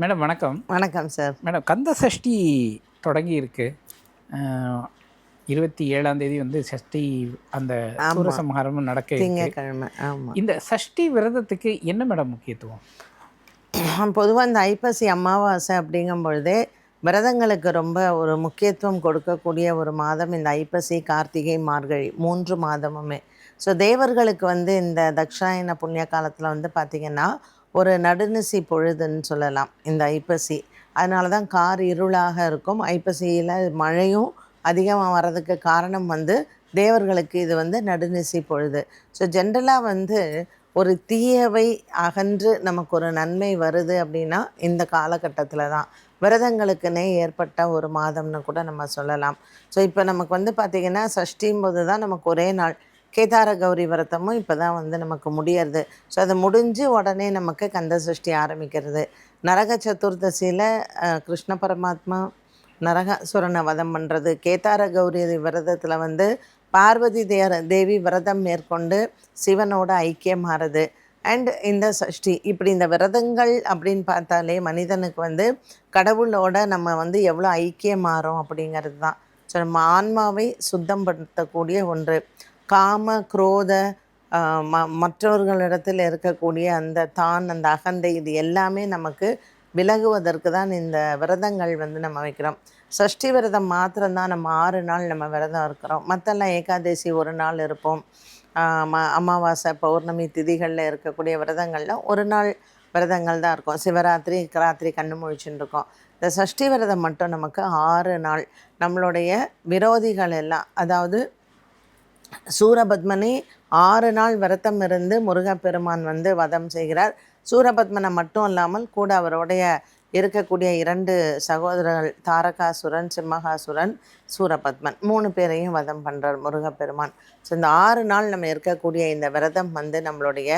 Madam வணக்கம். வணக்கம் sir. Madam Kanda Sashti தொடங்கி இருக்கு இருபத்தி ஏழாம் தேதி வந்து சஷ்டி அந்த. சூரசம்ஹாரமும் நடக்க திங்கக்கிழமை ஆமாம் இந்த சஷ்டி விரதத்துக்கு என்ன மேடம் முக்கியத்துவம்? பொதுவாக இந்த ஐப்பசி அமாவாசை அப்படிங்கும் பொழுதே விரதங்களுக்கு ரொம்ப ஒரு முக்கியத்துவம் கொடுக்கக்கூடிய ஒரு மாதம் இந்த ஐப்பசி கார்த்திகை மார்கழி மூன்று மாதமுமே. ஸோ தேவர்களுக்கு வந்து இந்த தக்ஷாயன புண்ணிய காலத்தில் வந்து பார்த்திங்கன்னா ஒரு நடுநிசி பொழுதுன்னு சொல்லலாம். இந்த ஐப்பசி. அதனால தான் கார் இருளாக இருக்கும். ஐப்பசியில் மழையும் அதிகமாக வர்றதுக்கு காரணம் வந்து தேவர்களுக்கு இது வந்து நடுநிசி பொழுது. ஸோ ஜென்ரலாக வந்து ஒரு தீயவை அகன்று நமக்கு ஒரு நன்மை வருது அப்படின்னா இந்த காலகட்டத்தில் தான். விரதங்களுக்குன்னே ஏற்பட்ட ஒரு மாதம்னு கூட நம்ம சொல்லலாம். ஸோ இப்போ நமக்கு வந்து பார்த்திங்கன்னா சஷ்டியும் போது தான் நமக்கு ஒரே நாள். கேதார கௌரி விரதமும் இப்போ தான் வந்து நமக்கு முடியறது. ஸோ அது முடிஞ்சு உடனே நமக்கு கந்த சஷ்டி ஆரம்பிக்கிறது. நரக சதுர்தசியில் கிருஷ்ண பரமாத்மா நரகாசுரனை வதம் பண்ணுறது கேதார கௌரி விரதத்தில் வந்து பார்வதி தேர தேவி விரதம் மேற்கொண்டு சிவனோட ஐக்கியமாகிறது அண்ட் இந்த சஷ்டி இப்படி இந்த விரதங்கள் அப்படின்னு பார்த்தாலே மனிதனுக்கு வந்து கடவுளோட நம்ம வந்து எவ்வளோ ஐக்கியமாறோம் அப்படிங்கிறது தான். ஸோ நம்ம ஆன்மாவை சுத்தம் படுத்தக்கூடிய ஒன்று. காம குரோத ம மற்றவர்களிடத்தில் இருக்கக்கூடிய அந்த தான் அந்த அகந்தை இது எல்லாமே நமக்கு விலகுவதற்கு தான் இந்த விரதங்கள் வந்து நம்ம வைக்கிறோம். சஷ்டி விரதம் மாத்திரம்தான் நம்ம ஆறு நாள் நம்ம விரதம் இருக்கிறோம். மற்றெல்லாம் ஏகாதசி ஒரு நாள் இருப்போம். ம அமாவாசை பௌர்ணமி திதிகளில் இருக்கக்கூடிய விரதங்களில் ஒரு நாள் விரதங்கள் தான் இருக்கும். சிவராத்திரி ராத்திரி கண்ணு முழிச்சுன்னு இருக்கோம். இந்த சஷ்டி விரதம் மட்டும் நமக்கு ஆறு நாள். நம்மளுடைய விரோதிகள் எல்லாம் அதாவது சூரபத்மனை ஆறு நாள் விரதம் இருந்து முருகப்பெருமான் வந்து வதம் செய்கிறார். சூரபத்மனை மட்டும் இல்லாமல் கூட அவருடைய இருக்கக்கூடிய இரண்டு சகோதரர்கள் தாரகாசுரன் சிம்மகாசுரன் சூரபத்மன் மூணு பேரையும் வதம் பண்ணுறார் முருகப்பெருமான். ஸோ இந்த ஆறு நாள் நம்ம இருக்கக்கூடிய இந்த விரதம் வந்து நம்மளுடைய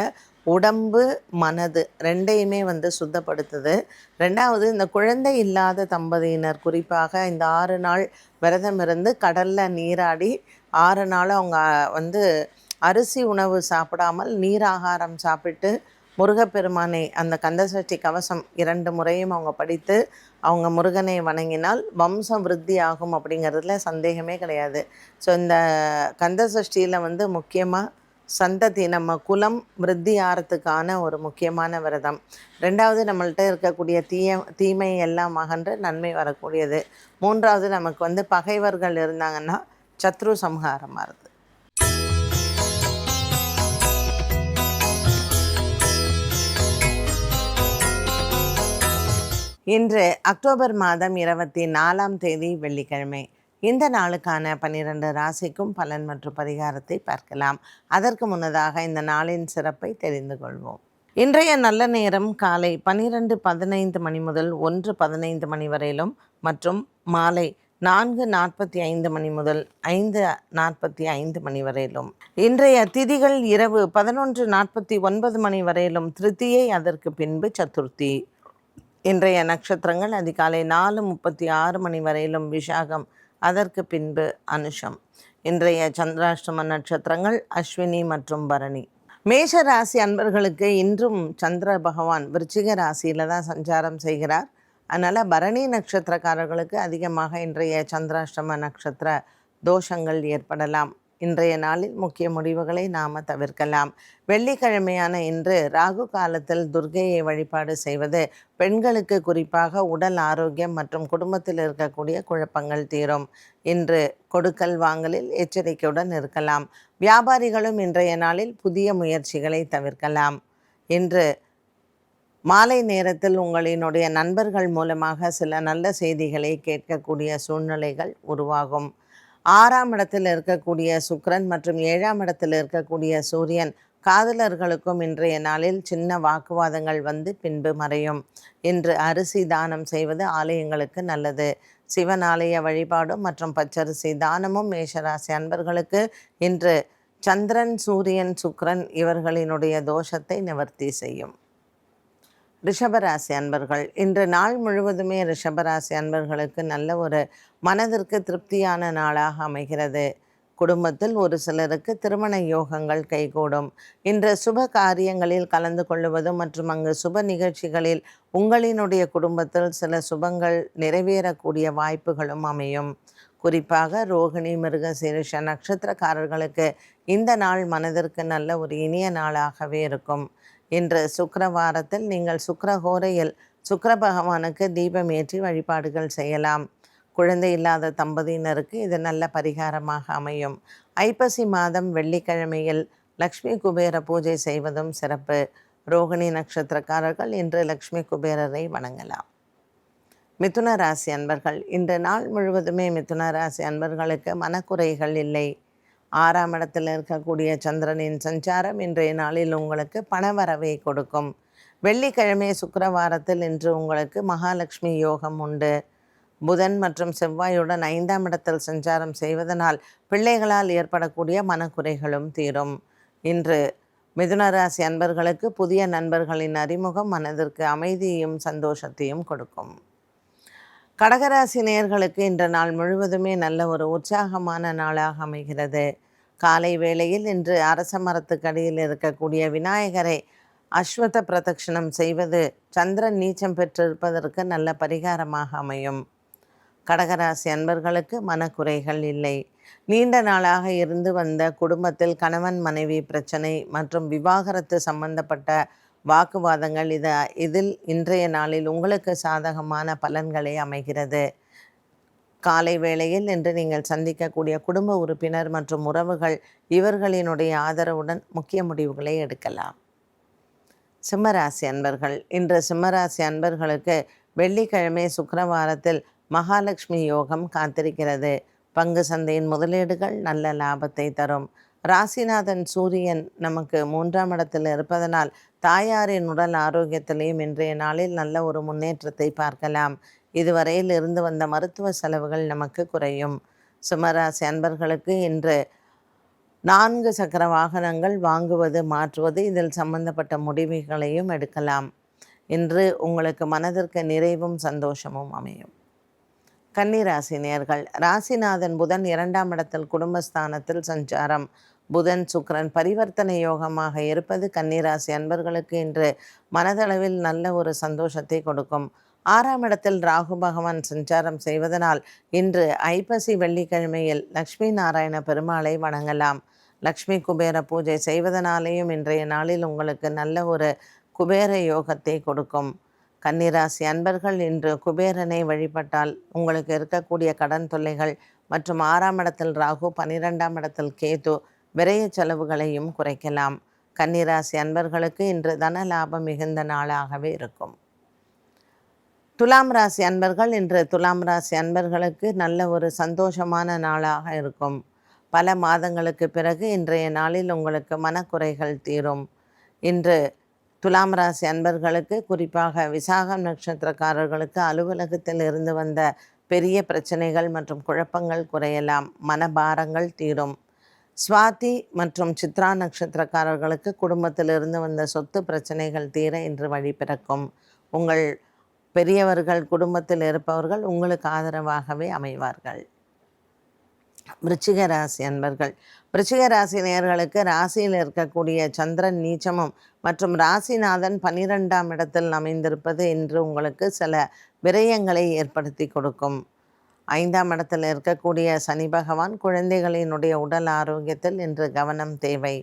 உடம்பு மனது ரெண்டையுமே வந்து சுத்தப்படுத்துது. ரெண்டாவது இந்த குழந்தை இல்லாத தம்பதியினர் குறிப்பாக இந்த ஆறு நாள் விரதம் இருந்து கடலில் நீராடி ஆறு நாள் அவங்க வந்து அரிசி உணவு சாப்பிடாமல் நீராகாரம் சாப்பிட்டு முருகப்பெருமானை அந்த கந்தசஷ்டி கவசம் இரண்டு முறையும் அவங்க படித்து அவங்க முருகனை வணங்கினால் வம்சம் விருத்தி ஆகும் அப்படிங்கிறதுல சந்தேகமே கிடையாது. ஸோ இந்த கந்தசஷ்டியில் வந்து முக்கியமாக சந்ததி நம்ம குலம் விருத்தி ஆறத்துக்கான ஒரு முக்கியமான விரதம். ரெண்டாவது நம்மள்ட்ட இருக்கக்கூடிய தீய தீமை எல்லாம் அகன்று நன்மை வரக்கூடியது. மூன்றாவது நமக்கு வந்து பகைவர்கள் இருந்தாங்கன்னா சத்ரு சம்ஹாரம் ஆறுது இன்று அக்டோபர் மாதம் இருபத்தி நாலாம் தேதி வெள்ளிக்கிழமை. இந்த நாளுக்கான பன்னிரண்டு ராசிக்கும் பலன் மற்றும் பரிகாரத்தை பார்க்கலாம். அதற்கு முன்னதாக இந்த நாளின் சிறப்பை தெரிந்து கொள்வோம். இன்றைய நல்ல நேரம் காலை பன்னிரண்டு பதினைந்து மணி முதல் ஒன்று பதினைந்து மணி வரையிலும் மற்றும் மாலை நான்கு நாற்பத்தி ஐந்து மணி முதல் ஐந்து நாற்பத்தி ஐந்து மணி வரையிலும். இன்றைய திதிகள் இரவு பதினொன்று நாற்பத்தி ஒன்பது மணி வரையிலும் திருத்தியை அதற்கு பின்பு சதுர்த்தி. இன்றைய நட்சத்திரங்கள் அதிகாலை நாலு முப்பத்தி ஆறு மணி வரையிலும் விஷாகம் அதற்கு பின்பு அனுஷம். இன்றைய சந்திராஷ்டம நட்சத்திரங்கள் அஸ்வினி மற்றும் பரணி. மேஷ ராசி அன்பர்களுக்கு இன்றும் சந்திர பகவான் விருச்சிக ராசியில் தான் சஞ்சாரம் செய்கிறார். அதனால் பரணி நட்சத்திரக்காரர்களுக்கு அதிகமாக இன்றைய சந்திராஷ்டம நட்சத்திர தோஷங்கள் ஏற்படலாம். இன்றைய நாளில் முக்கிய முடிவுகளை நாம் தவிர்க்கலாம். வெள்ளிக்கிழமையான இன்று ராகு காலத்தில் துர்கையை வழிபாடு செய்வது பெண்களுக்கு குறிப்பாக உடல் ஆரோக்கியம் மற்றும் குடும்பத்தில் இருக்கக்கூடிய குழப்பங்கள் தீரும். இன்று கொடுக்கல் வாங்கலில் எச்சரிக்கையுடன் இருக்கலாம். வியாபாரிகளும் இன்றைய நாளில் புதிய முயற்சிகளை தவிர்க்கலாம். இன்று மாலை நேரத்தில் உங்களினுடைய நண்பர்கள் மூலமாக சில நல்ல செய்திகளை கேட்கக்கூடிய சூழ்நிலைகள் உருவாகும். ஆறாம் இடத்தில் இருக்கக்கூடிய சுக்கிரன் மற்றும் ஏழாம் இடத்தில் இருக்கக்கூடிய சூரியன் காதலர்களுக்கும் இன்றைய நாளில் சின்ன வாக்குவாதங்கள் வந்து பின்பு மறையும். இன்று அரிசி தானம் செய்வது ஆலயங்களுக்கு நல்லது. சிவன் ஆலய வழிபாடும் மற்றும் பச்சரிசி தானமும் மேஷராசி அன்பர்களுக்கு இன்று சந்திரன் சூரியன் சுக்ரன் இவர்களினுடைய தோஷத்தை நிவர்த்தி செய்யும். ரிஷபராசி அன்பர்கள் இன்று நாள் முழுவதுமே ரிஷபராசி அன்பர்களுக்கு நல்ல ஒரு மனதிற்கு திருப்தியான நாளாக அமைகிறது. குடும்பத்தில் ஒரு சிலருக்கு திருமண யோகங்கள் கைகூடும். இன்று சுப காரியங்களில் கலந்து கொள்வதும் மற்றும் அங்கு சுப நிகழ்ச்சிகளில் உங்களினுடைய குடும்பத்தில் சில சுபங்கள் நிறைவேறக்கூடிய வாய்ப்புகளும் அமையும். குறிப்பாக ரோகிணி மிருக சீரிஷ நட்சத்திரக்காரர்களுக்கு இந்த நாள் மனதிற்கு நல்ல ஒரு இனிய நாளாகவே இருக்கும். இன்று சுக்கிரவாரத்தில் நீங்கள் சுக்கிரஹோரையில் சுக்கர பகவானுக்கு தீபம் ஏற்றி வழிபாடுகள் செய்யலாம். குழந்தை இல்லாத தம்பதியினருக்கு இது நல்ல பரிகாரமாக அமையும். ஐப்பசி மாதம் வெள்ளிக்கிழமையில் லக்ஷ்மி குபேர பூஜை செய்வதும் சிறப்பு. ரோகிணி நட்சத்திரக்காரர்கள் இன்று லக்ஷ்மி குபேரரை வணங்கலாம். மிதுன ராசி அன்பர்கள் இன்று நாள் முழுவதுமே மிதுன ராசி அன்பர்களுக்கு மனக்குறைகள் இல்லை. ஆறாம் இடத்தில் இருக்கக்கூடிய சந்திரனின் சஞ்சாரம் இன்றைய நாளில் உங்களுக்கு பணவரவை கொடுக்கும். வெள்ளிக்கிழமை சுக்கரவாரத்தில் இன்று உங்களுக்கு மகாலட்சுமி யோகம் உண்டு. புதன் மற்றும் செவ்வாயுடன் ஐந்தாம் இடத்தில் சஞ்சாரம் செய்வதனால் பிள்ளைகளால் ஏற்படக்கூடிய மனக்குறைகளும் தீரும். இன்று மிதுனராசி அன்பர்களுக்கு புதிய நண்பர்களின் அறிமுகம் மனதிற்கு அமைதியையும் சந்தோஷத்தையும் கொடுக்கும். கடகராசி நேயர்களுக்கு இன்ற நாள் முழுவதுமே நல்ல ஒரு உற்சாகமான நாளாக அமைகிறது. காலை வேளையில் இன்று அரச மரத்துக்கடியில் இருக்கக்கூடிய விநாயகரை அஸ்வத பிரதட்சணம் செய்வது சந்திரன் நீச்சம் பெற்றிருப்பதற்கு நல்ல பரிகாரமாக அமையும். கடகராசி அன்பர்களுக்கு மனக்குறைகள் இல்லை. நீண்ட நாளாக இருந்து வந்த குடும்பத்தில் கணவன் மனைவி பிரச்சனை மற்றும் விவாகரத்து சம்பந்தப்பட்ட வாக்குவாதங்கள் இது இதில் இன்றைய நாளில் உங்களுக்கு சாதகமான பலன்களை அமைகிறது. காலை வேளையில் இன்று நீங்கள் சந்திக்கக்கூடிய குடும்ப உறுப்பினர் மற்றும் உறவுகள் இவர்களினுடைய ஆதரவுடன் முக்கிய முடிவுகளை எடுக்கலாம். சிம்மராசி அன்பர்கள் இன்று சிம்மராசி அன்பர்களுக்கு வெள்ளிக்கிழமை சுக்கரவாரத்தில் மகாலட்சுமி யோகம் காத்திருக்கிறது. பங்கு சந்தையின் முதலீடுகள் நல்ல லாபத்தை தரும். ராசிநாதன் சூரியன் நமக்கு மூன்றாம் இடத்தில் இருப்பதனால் தாயாரின் உடல் ஆரோக்கியத்திலையும் இன்றைய நாளில் நல்ல ஒரு முன்னேற்றத்தை பார்க்கலாம். இதுவரையில் இருந்து வந்த மருத்துவ செலவுகள் நமக்கு குறையும். சிம்மராசி அன்பர்களுக்கு இன்று நான்கு சக்கர வாகனங்கள் வாங்குவது மாற்றுவது இதில் சம்பந்தப்பட்ட முடிவுகளையும் எடுக்கலாம். இன்று உங்களுக்கு மனதிற்கு நிறைவும் சந்தோஷமும் அமையும். கன்னிராசி நேர்கள் ராசிநாதன் புதன் இரண்டாம் இடத்தில் குடும்பஸ்தானத்தில் சஞ்சாரம். புதன் சுக்கரன் பரிவர்த்தனை யோகமாக இருப்பது கன்னிராசி அன்பர்களுக்கு இன்று மனதளவில் நல்ல ஒரு சந்தோஷத்தை கொடுக்கும். ஆறாம் இடத்தில் ராகு பகவான் சஞ்சாரம் செய்வதனால் இன்று ஐப்பசி வெள்ளிக்கிழமையில் லக்ஷ்மி நாராயண பெருமாளை வணங்கலாம். லக்ஷ்மி குபேர பூஜை செய்வதனாலேயும் இன்றைய நாளில் உங்களுக்கு நல்ல ஒரு குபேர யோகத்தை கொடுக்கும். கன்னிராசி அன்பர்கள் இன்று குபேரனை வழிபட்டால் உங்களுக்கு இருக்கக்கூடிய கடன் தொல்லைகள் மற்றும் ஆறாம் இடத்தில் ராகு பன்னிரெண்டாம் இடத்தில் கேது விரைய செலவுகளையும் குறைக்கலாம். கன்னிராசி அன்பர்களுக்கு இன்று தன லாபம் மிகுந்த நாளாகவே இருக்கும். துலாம் ராசி அன்பர்கள் இன்று துலாம் ராசி அன்பர்களுக்கு நல்ல ஒரு சந்தோஷமான நாளாக இருக்கும். பல மாதங்களுக்கு பிறகு இன்றைய நாளில் உங்களுக்கு மனக்குறைகள் தீரும். இன்று துலாம் ராசி அன்பர்களுக்கு குறிப்பாக விசாகம் நட்சத்திரக்காரர்களுக்கு அலுவலகத்தில் இருந்து வந்த பெரிய பிரச்சனைகள் மற்றும் குழப்பங்கள் குறையலாம். மனபாரங்கள் தீரும். சுவாதி மற்றும் சித்ரா நட்சத்திரக்காரர்களுக்கு குடும்பத்திலிருந்து வந்த சொத்து பிரச்சனைகள் தீர இன்று வழி பிறக்கும். உங்கள் பெரியவர்கள் குடும்பத்தில் இருப்பவர்கள் உங்களுக்கு ஆதரவாகவே அமைவார்கள். விருச்சிக ராசி அன்பர்கள். விருச்சிக ராசி நேர்களுக்கு ராசியில் இருக்கக்கூடிய சந்திரன் நீச்சமும் மற்றும் ராசிநாதன் பன்னிரெண்டாம் இடத்தில் அமைந்திருப்பது இன்று உங்களுக்கு சில விரயங்களை ஏற்படுத்தி கொடுக்கும். ஐந்தாம் இடத்தில் இருக்கக்கூடிய சனி பகவான் குழந்தைகளினுடைய உடல் ஆரோக்கியத்தில் இன்று கவனம் தேவை.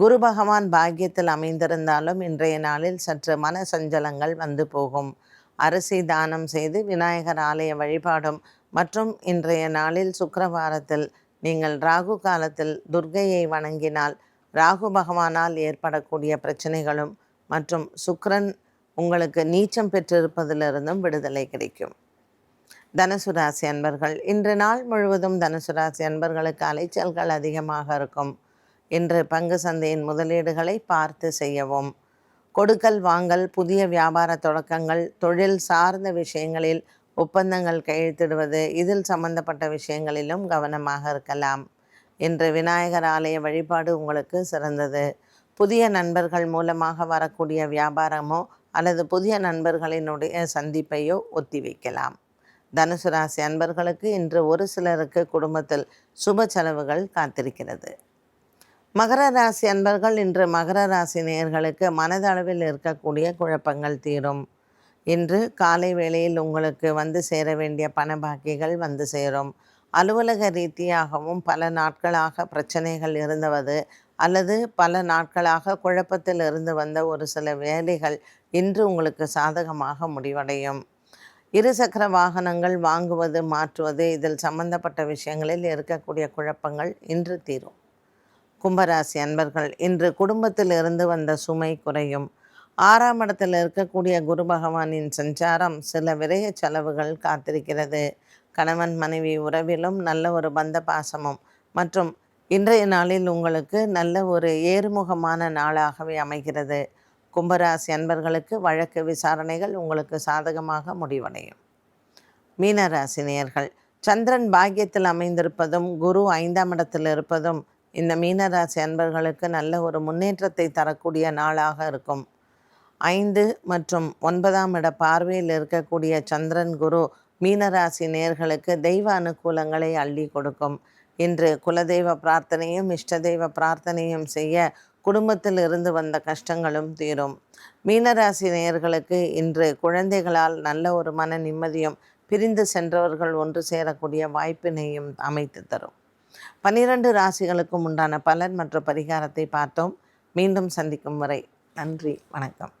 குரு பகவான் பாக்கியத்தில் அமைந்திருந்தாலும் இன்றைய நாளில் சற்று மன சஞ்சலங்கள் வந்து போகும். அரிசி தானம் செய்து விநாயகர் ஆலய வழிபாடும் மற்றும் இன்றைய நாளில் சுக்கரவாரத்தில் நீங்கள் ராகு காலத்தில் துர்க்கையை வணங்கினால் ராகு பகவானால் ஏற்படக்கூடிய பிரச்சனைகளும் மற்றும் சுக்கரன் உங்களுக்கு நீச்சம் பெற்றிருப்பதிலிருந்தும் விடுதலை கிடைக்கும். தனுசு ராசி அன்பர்கள் இன்று நாள் முழுவதும் தனுசு ராசி அன்பர்களுக்கு அலைச்சல்கள் அதிகமாக இருக்கும். இன்று பங்கு சந்தையின் முதலீடுகளை பார்த்து செய்யவும். கொடுக்கல் வாங்கல் புதிய வியாபார தொடக்கங்கள் தொழில் சார்ந்த விஷயங்களில் ஒப்பந்தங்கள் கையெழுத்திடுவது இதில் சம்பந்தப்பட்ட விஷயங்களிலும் கவனமாக இருக்கலாம். இன்று விநாயகர் ஆலய வழிபாடு உங்களுக்கு சிறந்தது. புதிய நண்பர்கள் மூலமாக வரக்கூடிய வியாபாரமோ அல்லது புதிய நண்பர்களினுடைய சந்திப்பையோ ஒத்தி வைக்கலாம் தனுசு ராசி அன்பர்களுக்கு இன்று ஒரு சிலருக்கு குடும்பத்தில் சுப செலவுகள் காத்திருக்கிறது. மகர ராசி அன்பர்கள் இன்று மகர ராசி நேயர்களுக்கு மனதளவில் இருக்கக்கூடிய குழப்பங்கள் தீரும். இன்று காலை வேளையில் உங்களுக்கு வந்து சேர வேண்டிய பண பாக்கிகள் வந்து சேரும். அலுவலக ரீதியாகவும் பல நாட்களாக பிரச்சனைகள் இருந்தவது அல்லது பல நாட்களாக குழப்பத்தில் இருந்து வந்த ஒரு சில வேலைகள் இன்று உங்களுக்கு சாதகமாக முடிவடையும். இருசக்கர வாகனங்கள் வாங்குவது மாற்றுவது இதில் சம்பந்தப்பட்ட விஷயங்களில் இருக்கக்கூடிய குழப்பங்கள் இன்று தீரும். கும்பராசி அன்பர்கள் இன்று குடும்பத்தில் இருந்து வந்த சுமை குறையும். ஆறாம் இடத்தில் இருக்கக்கூடிய குரு பகவானின் சஞ்சாரம் சில விரைய செலவுகள் காத்திருக்கிறது. கணவன் மனைவி உறவிலும் நல்ல ஒரு பந்த பாசமும் மற்றும் இன்றைய நாளில் உங்களுக்கு நல்ல ஒரு ஏறுமுகமான நாளாகவே அமைகிறது. கும்பராசி அன்பர்களுக்கு வழக்கு விசாரணைகள் உங்களுக்கு சாதகமாக முடிவடையும். மீனராசி நேயர்கள் சந்திரன் பாக்கியத்தில் அமைந்திருப்பதும் குரு ஐந்தாம் இடத்தில் இருப்பதும் இந்த மீனராசி அன்பர்களுக்கு நல்ல ஒரு முன்னேற்றத்தை தரக்கூடிய நாளாக இருக்கும். ஐந்து மற்றும் ஒன்பதாம் இட பார்வையில் இருக்கக்கூடிய சந்திரன் குரு மீனராசி நேர்களுக்கு தெய்வ அனுகூலங்களை அள்ளி கொடுக்கும். இன்று குலதெய்வ பிரார்த்தனையும் இஷ்ட தெய்வ பிரார்த்தனையும் செய்ய குடும்பத்தில் இருந்து வந்த கஷ்டங்களும் தீரும். மீனராசி நேயர்களுக்கு இன்று குழந்தைகளால் நல்ல ஒரு மன நிம்மதியும் பிரிந்து சென்றவர்கள் ஒன்று சேரக்கூடிய வாய்ப்பினையும் அமைத்து தரும். பன்னிரண்டு ராசிகளுக்கும் உண்டான பலன் மற்றும் பரிகாரத்தை பார்த்தோம். மீண்டும் சந்திக்கும் வரை நன்றி வணக்கம்.